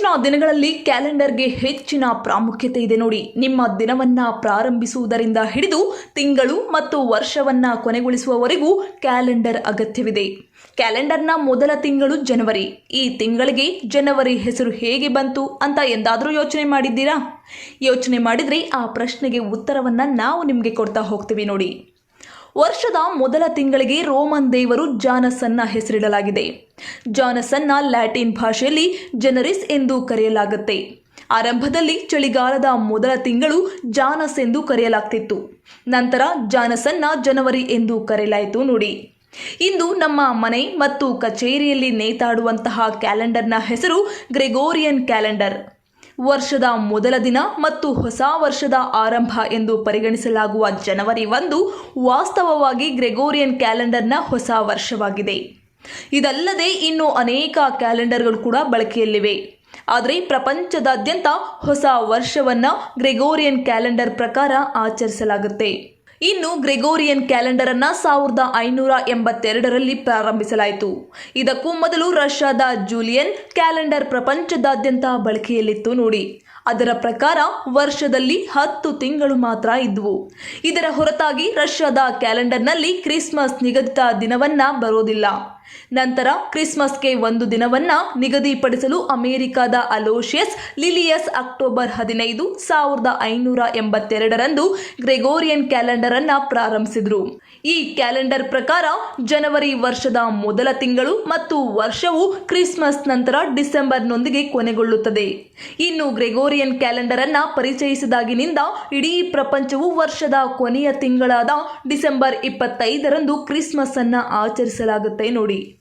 ಇತ್ತೀಚಿನ ದಿನಗಳಲ್ಲಿ ಕ್ಯಾಲೆಂಡರ್ಗೆ ಹೆಚ್ಚಿನ ಪ್ರಾಮುಖ್ಯತೆ ಇದೆ ನೋಡಿ. ನಿಮ್ಮ ದಿನವನ್ನ ಪ್ರಾರಂಭಿಸುವುದರಿಂದ ಹಿಡಿದು ತಿಂಗಳು ಮತ್ತು ವರ್ಷವನ್ನ ಕೊನೆಗೊಳಿಸುವವರೆಗೂ ಕ್ಯಾಲೆಂಡರ್ ಅಗತ್ಯವಿದೆ. ಕ್ಯಾಲೆಂಡರ್ನ ಮೊದಲ ತಿಂಗಳು ಜನವರಿ. ಈ ತಿಂಗಳಿಗೆ ಜನವರಿ ಹೆಸರು ಹೇಗೆ ಬಂತು ಅಂತ ಎಂದಾದರೂ ಯೋಚನೆ ಮಾಡಿದ್ದೀರಾ? ಯೋಚನೆ ಮಾಡಿದರೆ ಆ ಪ್ರಶ್ನೆಗೆ ಉತ್ತರವನ್ನು ನಾವು ನಿಮಗೆ ಕೊಡ್ತಾ ಹೋಗ್ತೀವಿ ನೋಡಿ. ವರ್ಷದ ಮೊದಲ ತಿಂಗಳಿಗೆ ರೋಮನ್ ದೇವರು ಜಾನಸನ್ನ ಹೆಸರಿಡಲಾಗಿದೆ. ಜಾನಸನ್ನ ಲ್ಯಾಟಿನ್ ಭಾಷೆಯಲ್ಲಿ ಜನರಿಸ್ ಎಂದು ಕರೆಯಲಾಗುತ್ತೆ. ಆರಂಭದಲ್ಲಿ ಚಳಿಗಾಲದ ಮೊದಲ ತಿಂಗಳು ಜಾನಸ್ ಎಂದು ಕರೆಯಲಾಗ್ತಿತ್ತು. ನಂತರ ಜಾನಸನ್ನ ಜನವರಿ ಎಂದು ಕರೆಯಲಾಯಿತು ನೋಡಿ. ಇಂದು ನಮ್ಮ ಮನೆ ಮತ್ತು ಕಚೇರಿಯಲ್ಲಿ ನೇತಾಡುವಂತಹ ಕ್ಯಾಲೆಂಡರ್ನ ಹೆಸರು ಗ್ರೆಗೋರಿಯನ್ ಕ್ಯಾಲೆಂಡರ್. ವರ್ಷದ ಮೊದಲ ದಿನ ಮತ್ತು ಹೊಸ ವರ್ಷದ ಆರಂಭ ಎಂದು ಪರಿಗಣಿಸಲಾಗುವ ಜನವರಿ ಒಂದು ವಾಸ್ತವವಾಗಿ ಗ್ರೆಗೋರಿಯನ್ ಕ್ಯಾಲೆಂಡರ್ನ ಹೊಸ ವರ್ಷವಾಗಿದೆ. ಇದಲ್ಲದೆ ಇನ್ನು ಅನೇಕ ಕ್ಯಾಲೆಂಡರ್ಗಳು ಕೂಡ ಬಳಕೆಯಲ್ಲಿವೆ. ಆದರೆ ಪ್ರಪಂಚದಾದ್ಯಂತ ಹೊಸ ವರ್ಷವನ್ನು ಗ್ರೆಗೋರಿಯನ್ ಕ್ಯಾಲೆಂಡರ್ ಪ್ರಕಾರ ಆಚರಿಸಲಾಗುತ್ತೆ. ಇನ್ನು ಗ್ರೆಗೋರಿಯನ್ ಕ್ಯಾಲೆಂಡರ್ ಅನ್ನ ಸಾವಿರದ ಐನೂರ ಎಂಬತ್ತೆರಡರಲ್ಲಿ ಪ್ರಾರಂಭಿಸಲಾಯಿತು. ಇದಕ್ಕೂ ಮೊದಲು ರಷ್ಯಾದ ಜೂಲಿಯನ್ ಕ್ಯಾಲೆಂಡರ್ ಪ್ರಪಂಚದಾದ್ಯಂತ ಬಳಕೆಯಲ್ಲಿತ್ತು ನೋಡಿ. ಅದರ ಪ್ರಕಾರ ವರ್ಷದಲ್ಲಿ ಹತ್ತು ತಿಂಗಳು ಮಾತ್ರ ಇದ್ವು. ಇದರ ಹೊರತಾಗಿ ರಷ್ಯಾದ ಕ್ಯಾಲೆಂಡರ್ನಲ್ಲಿ ಕ್ರಿಸ್ಮಸ್ ನಿಗದಿತ ದಿನವನ್ನ ಬರೋದಿಲ್ಲ. ನಂತರ ಕ್ರಿಸ್ಮಸ್ಗೆ ಒಂದು ದಿನವನ್ನ ನಿಗದಿಪಡಿಸಲು ಅಮೆರಿಕದ ಅಲೋಷಿಯಸ್ ಲಿಲಿಯಸ್ ಅಕ್ಟೋಬರ್ ಹದಿನೈದು ಸಾವಿರದ ಐನೂರ ಎಂಬತ್ತೆರಡರಂದು ಗ್ರೆಗೋರಿಯನ್ ಕ್ಯಾಲೆಂಡರ್ ಅನ್ನು ಪ್ರಾರಂಭಿಸಿದ್ರು. ಈ ಕ್ಯಾಲೆಂಡರ್ ಪ್ರಕಾರ ಜನವರಿ ವರ್ಷದ ಮೊದಲ ತಿಂಗಳು ಮತ್ತು ವರ್ಷವು ಕ್ರಿಸ್ಮಸ್ ನಂತರ ಡಿಸೆಂಬರ್ನೊಂದಿಗೆ ಕೊನೆಗೊಳ್ಳುತ್ತದೆ. ಇನ್ನು ಗ್ರೆಗೋರಿಯನ್ ಕ್ಯಾಲೆಂಡರ್ ಅನ್ನು ಪರಿಚಯಿಸಿದಾಗಿನಿಂದ ಇಡೀ ಪ್ರಪಂಚವು ವರ್ಷದ ಕೊನೆಯ ತಿಂಗಳಾದ ಡಿಸೆಂಬರ್ ಇಪ್ಪತ್ತೈದರಂದು ಕ್ರಿಸ್ಮಸ್ ಅನ್ನು ಆಚರಿಸಲಾಗುತ್ತೆ ನೋಡಿ. great